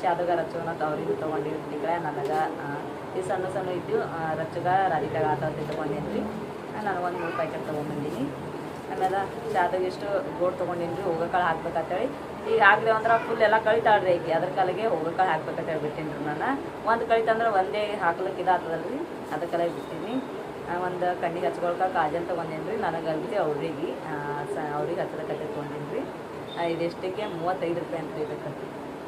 ಶಾದಗಾರ ಹಚ್ಚೋಣ ಅವ್ರಿಗೆ ತೊಗೊಂಡಿವಿ ಟಿಕಳ ನನಗೆ ಈ ಸಣ್ಣ ಸಣ್ಣ ಇದ್ದು ರಚ್ಚಗ ರಾಧಿಕಾಗ ಆಟ ತೊಗೊಂಡೇನಿ ರೀ ನಾನು ಒಂದು ಮೂರು ಪ್ಯಾಕೆಟ್ ತೊಗೊಂಬಂದೀನಿ. ಆಮೇಲೆ ಶಾದಾಗಿಷ್ಟು ಗೋಡ್ ತೊಗೊಂಡೇನು ರೀ ಹೋಗೋಕಾಳು ಹಾಕ್ಬೇಕಂತೇಳಿ. ಈಗ ಆಗ್ಲಿ ಅಂದ್ರೆ ಫುಲ್ ಎಲ್ಲ ಕಳಿತಾಳ್ರಿ ಈಗ, ಅದ್ರ ಕಾಲಿಗೆ ಹೋಗೋಕಾಳು ಹಾಕ್ಬೇಕಂತ ಹೇಳಿ ಬಿಟ್ಟೀನಿ ರೀ ನಾನು. ಒಂದು ಕಳಿತಂದ್ರೆ ಒಂದೇ ಹಾಕ್ಲಿಕ್ಕೆ ಇದಾಗ್ತದಲ್ರಿ ಅದಕ್ಕೆಲ್ಲ ಬಿಡ್ತೀನಿ ಒಂದು ಕಣ್ಣಿಗೆ ಹಚ್ಕೊಳ್ಕ ಕಾಜಲ್ ತೊಗೊಂಡೇನಿ ರೀ ನನಗೆ ಅಲ್ರಿ ಅವ್ರಿಗೆ ಸ ಅವ್ರಿಗೆ ಹಚ್ಚಲಕತ್ತೆ ತೊಗೊಂಡೀನಿ ರೀ ಇದೆಷ್ಟಕ್ಕೆ ಮೂವತ್ತೈದು ರೂಪಾಯಿ ಅಂತ ಇದಕ್ಕೆ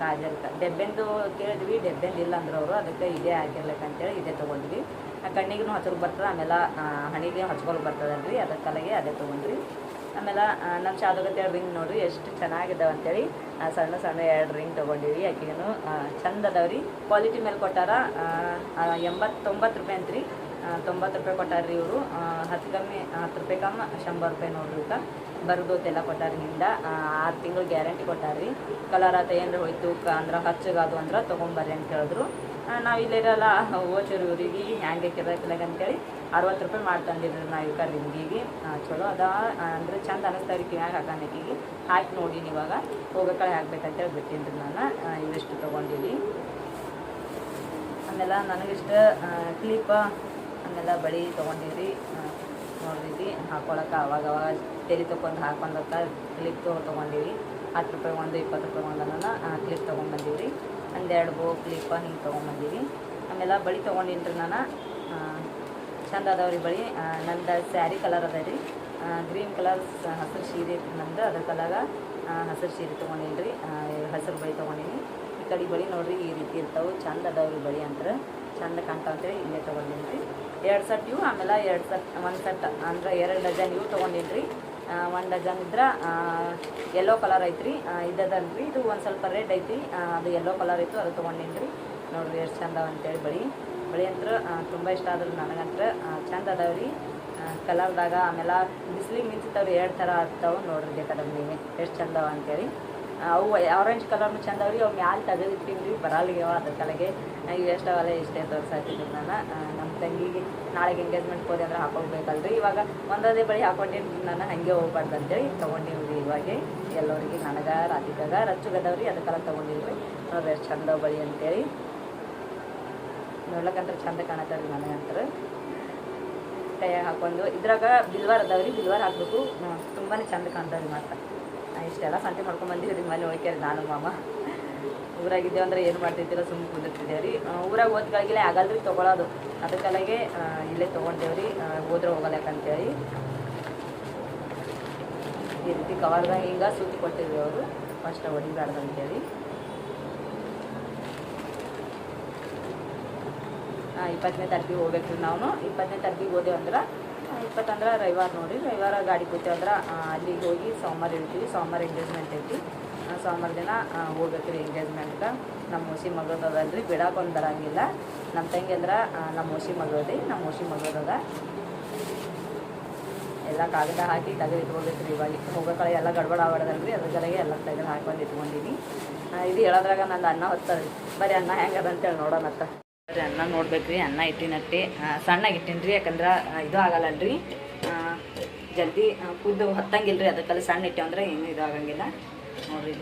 ಕಾಜಲ್ಕ ಡೆಬ್ಬೆಂದು ಕೇಳಿದ್ವಿ, ಡೆಬ್ಬೆಂದು ಇಲ್ಲ ಅಂದ್ರೆ ಅವರು, ಅದಕ್ಕೆ ಇದೇ ಹಾಕಿರ್ಲಿಕ್ಕೆ ಅಂತೇಳಿ ಇದೇ ತೊಗೊಂಡ್ವಿ. ಆ ಕಣ್ಣಿಗೂ ಹಚ್ಚಕ್ಕೆ ಬರ್ತದೆ, ಆಮೇಲೆ ಹಣಿಗೆ ರೀ ಬರ್ತದಲ್ರಿ ಅಲ್ಲಿಗೆ ಅದೇ ತೊಗೊಂಡ್ರಿ ಆಮೇಲೆ ನಮ್ಮ ಶಾದಗತ್ತೆ ರಿಂಗ್ ನೋಡ್ರಿ ಎಷ್ಟು ಚೆನ್ನಾಗಿದ್ದಾವೆ ಅಂತೇಳಿ. ಸಣ್ಣ ಸಣ್ಣ ಎರಡು ರಿಂಗ್ ತೊಗೊಂಡಿವಿ. ಆಕೆಗೂ ಚಂದ ರೀ. ಕ್ವಾಲಿಟಿ ಮೇಲೆ ಕೊಟ್ಟಾರ ಎಂಬತ್ತೊಂಬತ್ತು ರೂಪಾಯಿ ಅಂತ್ರಿ. ತೊಂಬತ್ತು ರೂಪಾಯಿ ಕೊಟ್ಟಾರ್ರಿ ಇವರು. ಹತ್ತು ಕಮ್ಮಿ ಹತ್ತು ರೂಪಾಯಿ ಕಮ್ಮ ಶಂಬರ್ ರೂಪಾಯಿ ನೋಡ್ರಿ ಇವಕ್ಕೆ ಬರ್ದೋತೆಲ್ಲ ಕೊಟ್ಟಾರ ಹಿಂದ. ಆರು ತಿಂಗಳು ಗ್ಯಾರಂಟಿ ಕೊಟ್ಟಾರ್ರಿ ಕಲರ್ ಆತ ಏನಾರ ಹೋಯ್ತು ಅಂದ್ರೆ ಹಚ್ಚಗಾದು ಅಂದ್ರೆ ತೊಗೊಂಬರ್ರಿ ಅಂತ ಹೇಳಿದ್ರು ನಾವು ಇಲ್ಲಿರಲ್ಲ ಓಚರು ಊರಿಗೆ ಹ್ಯಾಂಗೆ ಕಿರಕಿಲಾಗ ಅಂತೇಳಿ ಅರವತ್ತು ರೂಪಾಯಿ ಮಾಡಿ ತಂದಿದ್ರು ನಾವು ಇವಕ್ಕೆ ರಿಂಗಿಗೆ ಚಲೋ ಅದ. ಅಂದ್ರೆ ಚಂದ ಅನಿಸ್ತಾವ್ರಿ ಕಿವ್ಯಾಗ ಹಾಕಾನಿಕಿಗೆ ಹಾಕಿ ನೋಡೀನಿ ಇವಾಗ. ಹೋಗೋಕಳೆ ಹಾಕ್ಬೇಕಂತೇಳಿ ಬಿಟ್ಟೀನಿ ರೀ ನಾನು ಇವಿಷ್ಟು ತೊಗೊಂಡಿವಿ ಆಮೇಲೆ ನನಗಿಷ್ಟ ಕ್ಲಿಪ್ ಆಮೇಲೆ ಬಳಿ ತೊಗೊಂಡಿವ್ರಿ ನೋಡಿದ್ವಿ ಹಾಕೊಳಕ್ಕೆ ಅವಾಗ ಅವಾಗ ತೆಲಿ ತೊಗೊಂಡು ಹಾಕೊಂಡಕ್ಕ ಕ್ಲಿಪ್ ತೊಗೊಂಡಿವಿ ಹತ್ತು ರೂಪಾಯಿ ಒಂದು, ಇಪ್ಪತ್ತು ರೂಪಾಯಿ ಒಂದನ್ನ ಕ್ಲಿಪ್ ತೊಗೊಂಬಂದಿವ್ರಿ ಒಂದೆರಡು ಬೋ ಕ್ಲಿಪ್ಪ ಹಿಂಗೆ ತೊಗೊಂಬಂದೀವಿ. ಆಮೇಲೆ ಬಳಿ ತೊಗೊಂಡಿನಿ ರೀ ನಾನು ಚಂದ ಚಂದ ಅದಾವ್ರಿ ಬಳಿ ನಂದು ಸ್ಯಾರಿ ಕಲರ್ ಅದ ರೀ. ಗ್ರೀನ್ ಕಲರ್ ಹಸಿರು ಸೀರೆ ಐತಿ ನಂದು, ಅದ್ರ ಕಲರ ಹಸಿರು ಸೀರೆ ತೊಗೊಂಡಿನ್ರಿ. ರೀ ಹಸಿರು ಬಳಿ ತೊಗೊಂಡೀನಿ. ಈ ಕಡೆ ಬಳಿ ನೋಡ್ರಿ ಈ ರೀತಿ ಇರ್ತಾವೆ. ಚಂದ ಅದಾವ್ರಿ ಬಳಿ ಅಂದ್ರೆ ಚಂದ ಕಾಣ್ತಾವಂತೇಳಿ ಇಲ್ಲೇ ತೊಗೊಂಡಿನಿ ರೀ ಎರಡು ಸಟ್ ಇವು, ಆಮೇಲೆ ಎರಡು ಸಟ್, ಒಂದು ಸಟ್ ಅಂದ್ರೆ ಎರಡು ಡಜನ್ ಇವು ತೊಗೊಂಡಿನಿ ರೀ ಒಂದು ಡಜನ್ ಇದ್ರೆ ಯೆಲ್ಲೋ ಕಲರ್ ಐತ್ರಿ. ಇದದನ್ರಿ ಇದು ಒಂದು ಸ್ವಲ್ಪ ರೆಡ್ ಐತಿ ಅದು ಯೆಲ್ಲೋ ಕಲರ್ ಐತು ಅದು ತಗೊಂಡಿನ್ರಿ. ನೋಡ್ರಿ ಎಷ್ಟು ಚಂದ ಅಂತೇಳಿ ಬಳಿ. ಬಳಿ ಅಂದ್ರೆ ತುಂಬ ಇಷ್ಟ ಆದ್ರೆ ನನಗಂತ್ರ. ಚಂದ ಅದಾವ್ರಿ. ಕಲರ್ದಾಗ ಆಮೇಲೆ ಬಿಸಿಲಿಗೆ ಮಿಂಚಿತಾವ್ರಿ ಎರಡು ಥರ ಆಗ್ತಾವೆ ನೋಡ್ರಿ ಬೇಕಾದ್ರೆ ನೀವೇ ಎಷ್ಟು ಚಂದ ಅವ ಅಂತೇಳಿ. ಅವು ಆರೆಂಜ್ ಕಲರ್ನು ಚಂದ ಅವ್ರಿ ಅವು ಮ್ಯಾಲೆ ತೆಗೆದಿಟ್ಟಿನಿ ರೀ ಬರಲ್ಗ್ಯಾವ ಅದ್ರ ಕಲೆಗೆ ಇವು ಎಷ್ಟವಲ್ಲ ಇಷ್ಟೇ ತೋರಿಸ್ತೀನಿ ನಾನು. ತಂಗಿಗೆ ನಾಳೆಗೆ ಎಂಗೇಜ್ಮೆಂಟ್ ಹೋದೆ ಅಂದ್ರೆ ಹಾಕೊಳ್ಬೇಕಲ್ರಿ. ಇವಾಗ ಒಂದೊಂದೇ ಬಳಿ ಹಾಕೊಂಡಿನಿ ನಾನು ಹಂಗೆ ಹೋಗ್ಬಾರ್ದು ಅಂತೇಳಿ ತೊಗೊಂಡಿವ್ರಿ ಇವಾಗೆ. ಎಲ್ಲರಿಗೆ ನನಗೆ ರಾಧಿಕಾಗ ರಚ್ಚುಗದವ್ರಿ, ಅದಕ್ಕೆಲ್ಲ ತೊಗೊಂಡಿಲ್ರಿ ನೋಡ್ರಿ ಎಷ್ಟು ಚಂದ ಬಳಿ ಅಂತೇಳಿ. ನೋಡ್ಲಕ್ಕಂದ್ರೆ ಚಂದ ಕಾಣತ್ತಾರ ಅಂತಾರೆ ಕೈಯಾಗ ಹಾಕೊಂಡು, ಇದ್ರಾಗ ಬಿಲ್ವಾರ್ ಅದಾವ್ರಿ, ಬಿಲ್ವಾರ್ ಹಾಕ್ಬೇಕು. ತುಂಬಾ ಚಂದ ಕಾಣ್ತಾವ್ರಿ ಮಾತ್ರ ಇಷ್ಟೆಲ್ಲ ಸಂತೆ ಮಾಡ್ಕೊಂಡು ಬಂದಿದ್ರಿ ಮನೆ ಹೋಗ್ಯಾರ ನಾನು, ಮಾಮ. ಊರಾಗಿದ್ದೇವೆ ಅಂದ್ರೆ ಏನು ಮಾಡ್ತಿದ್ದಿಲ್ಲ ಸುಮ್ಮನೆ ಕುಂದಿರ್ತಿದ್ದೇವೆ ರೀ. ಊರಾಗ ಓದ್ಗಳಿಗೆಲ್ಲ ಆಗಲ್ರಿ ತೊಗೊಳೋದು. ಅದಕ್ಕೆಲ್ಲಗೆ ಇಲ್ಲೇ ತೊಗೊಂಡೇವ್ರಿ ಹೋದ್ರೆ ಹೋಗಲ್ಲ ಯಾಕಂತೇಳಿ. ಈ ರೀತಿ ಕವರ್ದಾಗ ಹಿಂಗೆ ಸುತ್ತಿ ಕೊಟ್ಟಿದ್ವಿ ಅವರು. ಫಸ್ಟ್ ಹೊಡಿಬಾರ್ದು ಅಂತೇಳಿ. ಇಪ್ಪತ್ತನೇ ತಾರೀಕಿಗೆ ಹೋಗ್ಬೇಕು ನಾವು. ಇಪ್ಪತ್ತನೇ ತಾರೀಕಿಗೆ ಹೋದೆವು ಅಂದ್ರೆ ಇಪ್ಪತ್ತಂದ್ರೆ ರವಿವಾರ ನೋಡಿ ರವಿವಾರ ಗಾಡಿ ಕೂತೇವಂದ್ರೆ ಅಲ್ಲಿಗೆ ಹೋಗಿ ಸೋಮವಾರ ಇರ್ತೀವಿ ಸೋಮವಾರ ಎಂಗೇಜ್ಮೆಂಟ್ ಐತಿ. ಆ, ಸೋಮವಾರ ದಿನ ಹೋಗ್ಬೇಕು ರೀ ಎಂಗೇಜ್ಮೆಂಟ್ ನಮ್ಮ ಹುಸಿ ಅದಲ್ರಿ ಬಿಡಾಕೊಂದು ಬರಂಗಿಲ್ಲ. ನಮ್ಮ ತಂಗಿ ಅಂದ್ರೆ ನಮ್ಮ ಹುಸಿ ಮಗಳದ್ರಿ ನಮ್ಮ ಹುಸಿ ಮಗಳದ ಎಲ್ಲ ಕಾಗದ ಹಾಕಿ ತೆಗೆದು ಇಟ್ಕೊಬೇಕು ರೀ ಇವಾಗ. ಹೋಗೋ ಕಡೆ ಎಲ್ಲ ಗಡ್ಬಡ ಆವಡದಲ್ರಿ ಅದ್ರ ಜೊತೆಗೆ ಎಲ್ಲ ತೆಗೆದು ಹಾಕೊಂಡು ಇಟ್ಕೊಂಡಿನಿ ಇದು ಹೇಳೋದ್ರಾಗ ನಂದು ಅನ್ನ ಹೊತ್ತದ್ರಿ. ಬರೀ ಅನ್ನ ಹೆಂಗದ ಅಂತೇಳಿ ನೋಡೋಣತ್ತ ಬರೀ ಅನ್ನ ನೋಡ್ಬೇಕ್ರಿ ಅನ್ನ ಇಟ್ಟಿನಟ್ಟಿ ಸಣ್ಣಗೆ ಇಟ್ಟಿನಿ ರೀ ಯಾಕಂದ್ರೆ ಇದು ಆಗಲ್ಲಲ್ರಿ. ರೀ ಜಲ್ದಿ ಕುದ್ದು ಹೊತ್ತಂಗಿಲ್ಲ ರೀ ಅದಕ್ಕೆಲ್ಲ ಸಣ್ಣ ಇಟ್ಟೆ ಅಂದ್ರೆ ಏನು ಇದು ಆಗಂಗಿಲ್ಲ. ನೋಡ್ರಿ.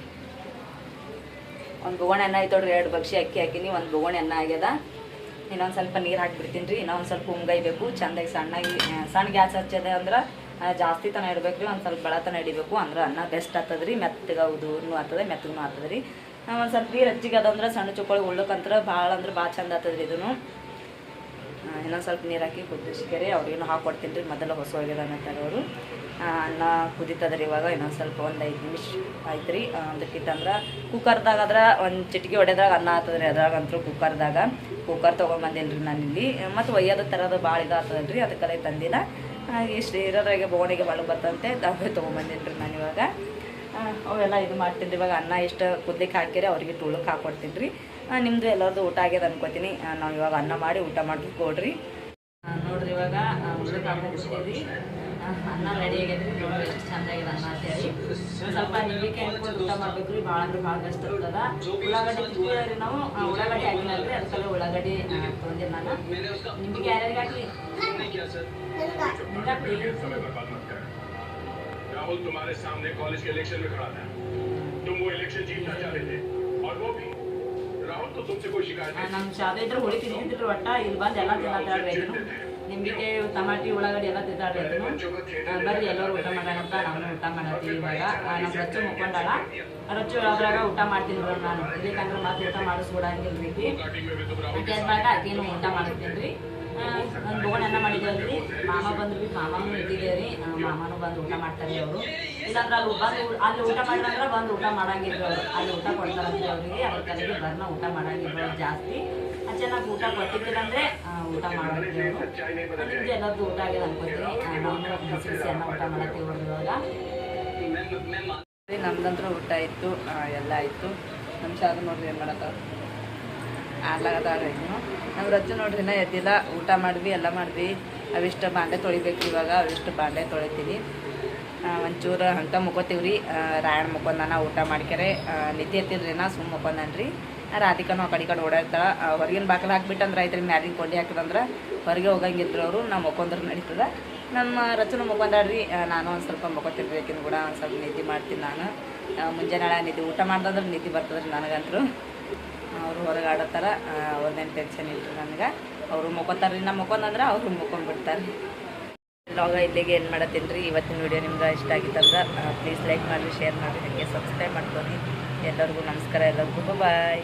ಒಂದು ಬೋಗಣೆ ಅನ್ನ ನೋಡ್ರಿ, ಎರಡು ಬಕ್ಷಿ ಅಕ್ಕಿ ಹಾಕಿನಿ, ಒಂದು ಬೋಗಣೆ ಅನ್ನ ಆಗ್ಯದ. ಇನ್ನೊಂದು ಸ್ವಲ್ಪ ನೀರು ಹಾಕಿಬಿಡ್ತೀನಿ ರೀ, ಇನ್ನೊಂದು ಸ್ವಲ್ಪ ಉಮ್ಗೈಬೇಕು ಚಂದಾಗಿ ಸಣ್ಣಗೆ ಸಣ್ಣ ಗ್ಯಾಸ್ ಹಚ್ಚದೆ ಅಂದ್ರೆ ಜಾಸ್ತಿ ತನ ಇಡ್ಬೇಕು ರೀ ಒಂದು ಸ್ವಲ್ಪ ಬೆಳತನ ಹಿಡಿಬೇಕು ಅಂದ್ರೆ ಅನ್ನ ಬೆಸ್ಟ್ ಆಗ್ತದೆ ರೀ ಮೆತ್ತಗೆ ಉದುರ್ನು ಆಗ್ತದೆ ಮೆತ್ತಗೂ ಆಗ್ತದೆ ರೀ ಒಂದು ಸ್ವಲ್ಪ ನೀರು ಹೆಚ್ಚಿಗೆ ಅದಂದ್ರೆ ಸಣ್ಣ ಚುಕ್ಕೊಳಗೆ ಉಳ್ಳಕ್ಕಂತ್ರ ಭಾಳ ಅಂದ್ರೆ ಭಾಳ ಚಂದ ಆಗ್ತದೆ ರೀ ಇದನ್ನು ಇನ್ನೊಂದು ಸ್ವಲ್ಪ ನೀರು ಹಾಕಿ ಕುದಿಸ್ಕೇರಿ ಅವ್ರಿಗೇನು ಹಾಕ್ಕೊಡ್ತೀನಿ ರೀ, ಮೊದಲು ಹೊಸ ಅನ್ನತ್ತಾರೆ ಅವರು ಅನ್ನ ಕುದಿತದ್ರಿ ಇವಾಗ, ಇನ್ನೊಂದು ಸ್ವಲ್ಪ ಒಂದು ಐದು ನಿಮಿಷ ಆಯ್ತು ರೀ ಅದಕ್ಕಿತ್ತಂದ್ರೆ ಕುಕ್ಕರ್ದಾಗ ಆದ್ರೆ ಒಂದು ಚಿಟಿಕೆ ಹೊಡೆದಾಗ ಅನ್ನ ಆಗ್ತದೆ ರೀ ಅದ್ರಾಗಂತೂ ಕುಕ್ಕರ್ದಾಗ. ಕುಕ್ಕರ್ ತೊಗೊಂಬಂದಿಲ್ಲ ರೀ ನಾನು ಇಲ್ಲಿ ಮತ್ತು ಒಯ್ಯೋದ ಥರದ ಭಾಳ ಇದಾಗ್ತದಲ್ಲ ರೀ ಅದಕ್ಕೆಲ್ಲ ತಂದಿಲ್ಲ ಇಷ್ಟು ಇರೋದ್ರಾಗೆ ಬೋಣಿಗೆ ಬಾಳು ಬರ್ತಂತೆ ದಾವೆ ತೊಗೊಂಬಂದಿನಿ ರೀ ನಾನು ಇವಾಗ ಅವೆಲ್ಲ ಇದು ಮಾಡ್ತೀನಿ ರೀ ಇವಾಗ ಅನ್ನ ಇಷ್ಟು ಕುದ್ಲಿಕ್ಕೆ ಹಾಕಿರಿ, ಅವ್ರಿಗೆ ತುಳಕ್ಕೆ ಹಾಕ್ಕೊಡ್ತೀನಿ ರೀ ನಿಮ್ಮದು ಎಲ್ಲರದು ಊಟ ಆಗ್ಯದ ಅನ್ಕೋತೀನಿ. ನಾವು ಇವಾಗ ಅನ್ನ ಮಾಡಿ ಊಟ ಮಾಡಿ ಕೊಡ್ರಿ ನೋಡ್ರಿ ಇವಾಗ ಊಟಕ್ಕೆ ಹಾಕ್ಬಿಟ್ಟಿದ್ದೀವಿ ಅನ್ನ ರೆಡಿ ಆಗೈತ್ರಿ ನೋಡ್ರಿ ಎಷ್ಟು ಚಂದ ಆಗಿದೆ ಅನ್ನ ಅಂತೇಳಿ ಒಂದ್ ಸ್ವಲ್ಪ ನಿಂಬಿಕೆ ಹಾಕ್ಕೊಂಡು ಊಟ ಮಾಡ್ಬೇಕು ರೀ ಭಾಳ ಅಂದ್ರೆ ಭಾಳ ಬೆಸ್ಟ್ ಇರ್ತದ ಉಳ್ಳಾಗಡ್ಡಿ ತಿಂತೀವಿ ರೀ ನಾವು ಆ, ಉಳ್ಳಾಗಡ್ಡಿ ಹಾಕಿನಲ್ರಿ ಅದಕ್ಕೆಲ್ಲ ಉಳ್ಳಾಗಡ್ಡಿ ತೊಗೊಂಡಿಲ್ಲ ನಾನು ನಿಂಬಿಕೆ ಯಾರ್ಯಾರಿಗೆ ಹಾಕ್ಲಿ ನಿಮ್ಗೆ ಹಾಕ್ಲಿ राहुल तुम्हारे सामने कॉलेज के इलेक्शन में खड़ा था तुम वो इलेक्शन जीतना चाहते थे और वो भी राहुल तो तुमसे कोई शिकायत नहीं ನಮ್ಮ ಶಾಲೆ ಇದ್ರೆ ಹೊಳಿ ತಿಂತಿದ್ರು ಒಟ್ಟ ಇಲ್ಲಿ ಬಂದು ಎಲ್ಲ ತಿನ್ನಾಡ್ರಿ ಇದನ್ನು ನಿಂಬಿಕೆ ಟಮಾಟಿ ಉಳ್ಳಾಗಡ್ಡಿ ಎಲ್ಲ ತಿದ್ದಾಡ್ರಿ ಬರ್ರಿ, ಎಲ್ಲರೂ ಊಟ ಮಾಡೋಣ ಅಂತ ನಾನು ಊಟ ಮಾಡತ್ತೀವಿ ಇವಾಗ. ನಮ್ಮ ರಚ್ಚು ಮುಕ್ಕೊಂಡಾಳ. ರಚ್ಚು ಅದ್ರಾಗ ಊಟ ಮಾಡ್ತೀನಿ ಬಿಡೋಣ ನಾನು. ಇದಕ್ಕಂದ್ರೆ ಮತ್ತೆ ಊಟ ಮಾಡಿಸ್ಬಿಡಂಗಿಲ್ಲ ರೀ ಅಡ್ಡಾದ್ಮಾಗ ಅದೇನು ಊಟ ಮಾಡ್ತೀನಿ ರೀ ನನ್ನ ಮಾಡಿದ್ದೇವೆ ಮಾಡಿದ್ದೇವ್ರಿ ಮಾಮ ಬಂದ್ರು ರೀ ಮಾಮನೂ ಇದ್ದಿದ್ದೆ ರೀ. ಮಾಮನು ಬಂದು ಊಟ ಮಾಡ್ತಾರೆ ಅವರು. ಇಲ್ಲಾಂದ್ರೆ ಅಲ್ಲಿ ಬಂದು ಅಲ್ಲಿ ಊಟ ಮಾಡಿದ್ರೆ ಬಂದು ಊಟ ಮಾಡಂಗಿದ್ರು ಅವರು. ಅಲ್ಲಿ ಊಟ ಕೊಡ್ತಾರೆ ಅವ್ರಿಗೆ. ಅವ್ರ ತಲೆಗೆ ಬರ್ನ ಊಟ ಮಾಡಂಗಿದ್ರು ಜಾಸ್ತಿ. ಚೆನ್ನಾಗಿ ಊಟ ಕೊಟ್ಟಿದ್ದಿಲ್ಲ ಅಂದ್ರೆ ಊಟ ಅವರು. ನಿಮ್ದು ಎಲ್ಲರದ್ದು ಊಟ ಆಗಿದೆ ಅನ್ಕೋತೀನಿ ಬಿಸಿ ಬಿಸಿ ಅನ್ನ ಊಟ ಮಾಡ್ತೀವಿ ಇವಾಗ ನಮ್ದಂತ್ರ ಊಟ ಇತ್ತು. ಎಲ್ಲ ಆಯಿತು. ನಮ್ಮ ಶಾಲೆ ನೋಡ್ರಿ ಏನು ಮಾಡತ್ತ ಆಡ್ಲಾಗದಾರ ಇನ್ನು. ನಮ್ಮ ರಜ್ಜು ನೋಡ್ರಿ ನಾ ಎದ್ದಿಲ್ಲ. ಊಟ ಮಾಡಿದ್ವಿ ಎಲ್ಲ ಮಾಡಿದ್ವಿ ಅವಿಷ್ಟು ಬಾಂಡೆ ತೊಳಿಬೇಕು ಇವಾಗ. ಅವಿಷ್ಟು ಬಾಂಡೆ ತೊಳಿತೀನಿ. ಒಂಚೂರು ಹಂತ ಮುಕೋತೀವಿ ರೀ ರಾಯಣ ಮುಕೊಂದನ ಊಟ ಮಾಡ್ಕ್ಯಾರೆ. ನಿದ್ದೆ ಎತ್ತಿದ್ರಿ ನಾ ಸುಮ್ಮ ರೀ ರಾತಿಕಂಡು ಆ ಕಡೆ ಕಡೆ ಓಡಾಡ್ತಾಳ. ಹೊರಗಿನ ಬಾಕಲು ಹಾಕ್ಬಿಟ್ಟಂದ್ರೆ ಆಯ್ತು ರೀ ಕೊಂಡಿ ಹಾಕಿದಂದ್ರೆ ಹೊರಗೆ ಹೋಗಂಗಿದ್ರು ಅವರು ನಾವು ಮುಕ್ಕೊಂಡ್ರೆ ನಡೀತದೆ. ನಮ್ಮ ರಚನೆ ಮುಕ್ಕೊಂಡಾಡ್ರಿ ನಾನು ಒಂದು ಸ್ವಲ್ಪ ಆಕಿನ ಕೂಡ ಒಂದು ಸ್ವಲ್ಪ ನಿದ್ದೆ ಮಾಡ್ತೀನಿ ನಾನು. ಮುಂಜಾನೆ ನಿದ್ದೆ ಊಟ ಮಾಡ್ದಂದ್ರೆ ನಿದ್ದೆ ಬರ್ತದ್ರಿ ರೀ ನನಗಂತೂ ಅವರು ಹೊರಗೆ ಆಡತ್ತಾರ ಅವ್ರದ್ದೇನು ಟೆನ್ಷನ್ ಇಲ್ಲ ನನಗೆ. ಅವರು ಮುಕ್ಕೋತಾರೆ ರೀ ನಾ ಮುಕ್ಕೊಂದಂದ್ರೆ ಅವರು ಮುಕ್ಕೊಂಡ್ಬಿಡ್ತಾರೆ ಲಾಗ ಇಲ್ಲಿಗೆ ಏನು ಮಾಡತ್ತೀನಿ ರೀ. ಇವತ್ತಿನ ವಿಡಿಯೋ ನಿಮ್ಗೆ ಇಷ್ಟ ಆಗಿತ್ತಂದ್ರೆ ಪ್ಲೀಸ್ ಲೈಕ್ ಮಾಡಿರಿ ಶೇರ್ ಮಾಡಿರಿ, ಹಾಗೆ ಸಬ್ಸ್ಕ್ರೈಬ್ ಮಾಡ್ಕೊರಿ. ಎಲ್ಲರಿಗೂ ನಮಸ್ಕಾರ, ಎಲ್ಲರಿಗೂ ಬಾಯ್